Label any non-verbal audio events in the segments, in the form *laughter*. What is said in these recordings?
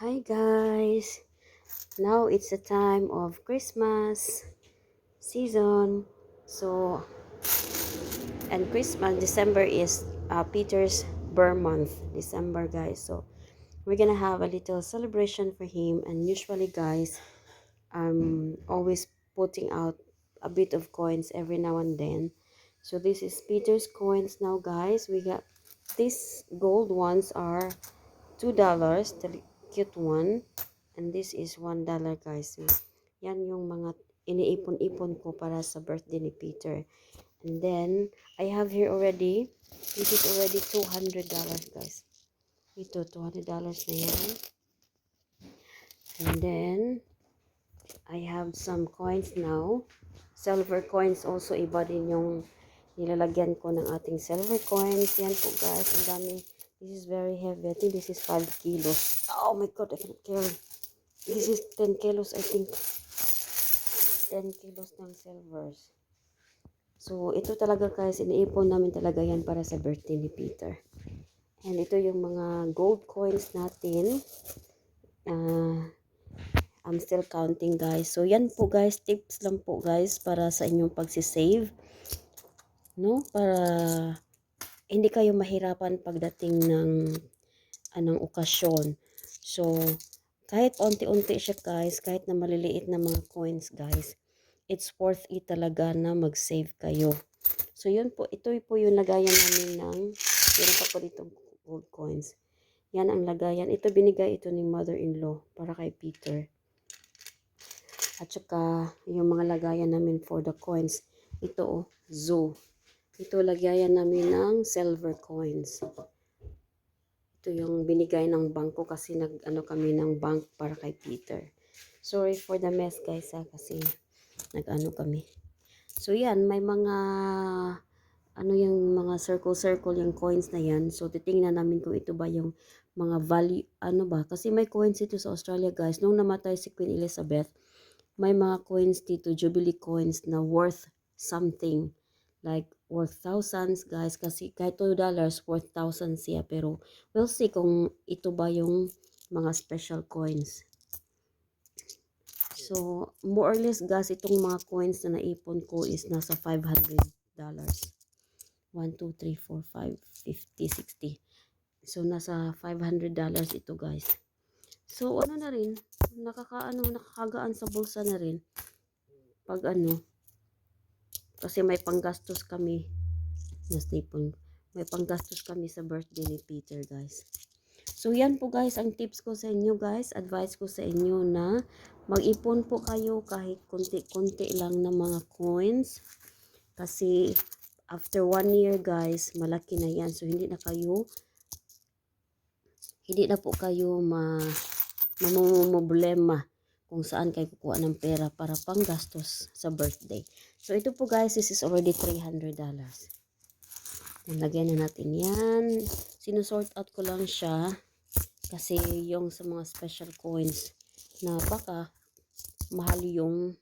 Hi guys! Now it's the time of Christmas season. So, and Christmas, December is uh, Peter's birth month. December guys. So, we're gonna have a little celebration for him. And usually guys, I'm always putting out a bit of coins every now and then. So, this is Peter's coins now guys. We got these gold ones are two dollars cute one. And this is one dollar guys. So, yan yung mga iniipon-ipon ko para sa birthday ni Peter. And then I have here already this is already 200 dollars guys. Ito 200 dollars na yan. And then I have some coins now. Silver coins also iba din yung nilalagyan ko ng ating silver coins. Yan po guys. Ang dami This is very heavy. I think this is 5 kilos. Oh my god, I can't carry. This is 10 kilos, I think. 10 kilos ng silvers. So, ito talaga guys, iniipon namin talaga yan para sa birthday ni Peter. And ito yung mga gold coins natin. Uh, I'm still counting guys. So, yan po guys, tips lang po guys para sa inyong pagsisave. No? Para hindi kayo mahirapan pagdating ng anong okasyon. So, kahit onti-unti siya guys, kahit na maliliit na mga coins guys, it's worth it talaga na mag-save kayo. So, yun po, ito po yung lagayan namin ng, meron pa po dito gold coins. Yan ang lagayan. Ito binigay ito ni mother-in-law para kay Peter. At saka, yung mga lagayan namin for the coins. Ito oh, zoo. Ito, lagyayan namin ng silver coins. Ito yung binigay ng bangko kasi nag ano kami ng bank para kay Peter. Sorry for the mess guys ha, kasi nag-ano kami. So yan, may mga ano yung mga circle-circle yung coins na yan. So titingnan namin kung ito ba yung mga value, ano ba. Kasi may coins ito sa Australia guys. Nung namatay si Queen Elizabeth, may mga coins dito, Jubilee coins na worth something like worth thousands guys kasi kahit 2 dollars worth thousands siya. Pero we'll see kung ito ba yung mga special coins. So more or less guys itong mga coins na naipon ko is nasa 500 dollars. 1, 2, 3, 4, 5, 50, 60 so nasa 500 dollars ito guys. So ano na rin nakakaano nakakagaan sa bulsa na rin. Pag ano kasi may panggastos kami. Nastipon. May panggastos kami sa birthday ni Peter, guys. So, yan po guys, ang tips ko sa inyo guys. Advice ko sa inyo na mag-ipon po kayo kahit konti-konti lang na mga coins. Kasi, after one year guys, malaki na yan. So, hindi na kayo, hindi na po kayo ma, mamumblema kung saan kayo kukuha ng pera para panggastos sa birthday. So, ito po guys, this is already $300. Lagyan na natin yan. Sinusort out ko lang siya kasi yung sa mga special coins na baka mahal yung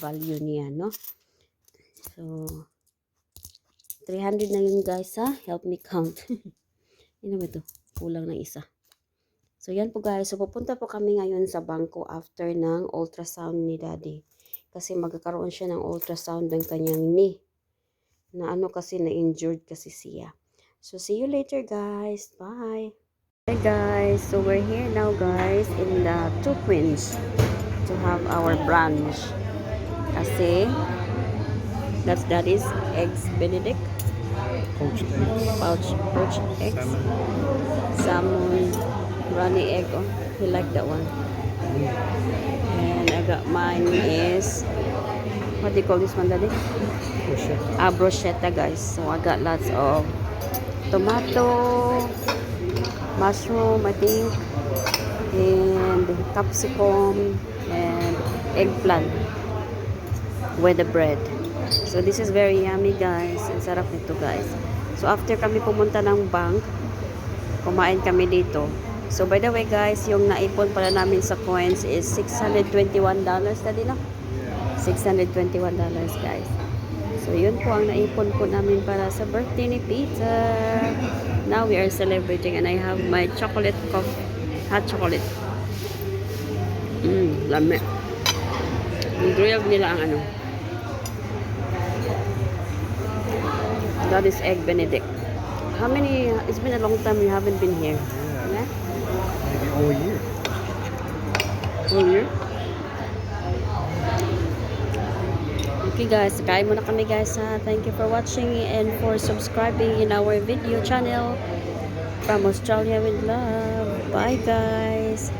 value niya, no? So, 300 na yun guys ha. Help me count. *laughs* Ano ba ito? Kulang ng isa. So, yan po guys. So, pupunta po kami ngayon sa bangko after ng ultrasound ni daddy. Kasi magkakaroon siya ng ultrasound ng kanyang knee. Na ano kasi na-injured kasi siya. So, see you later guys. Bye! Hi guys. So, we're here now guys in the Two Queens to have our brunch. Kasi, that's daddy's eggs benedict. Poached eggs. Poached, poached eggs. Salmon. Salmon runny egg. Oh, he like that one. And I got mine is what do you call this one, Daddy? Bruschetta. Ah, bruschetta, guys. So I got lots of tomato, mushroom, I think, and capsicum and eggplant with the bread. So this is very yummy, guys. Ang sarap nito, guys. So after kami pumunta ng bank, kumain kami dito. So, by the way guys, yung naipon pala namin sa coins is $621 tadi no? $621 guys. So, yun po ang naipon po namin para sa birthday ni Peter. Now, we are celebrating and I have my chocolate coffee, hot chocolate. Mm, lami. Yung grilled nila ang ano. That is egg benedict. How many, it's been a long time you haven't been here. Yeah? Maybe all year. Whole year? Okay guys, kain muna kami guys ha. Thank you for watching and for subscribing in our video channel from Australia with love. Bye guys.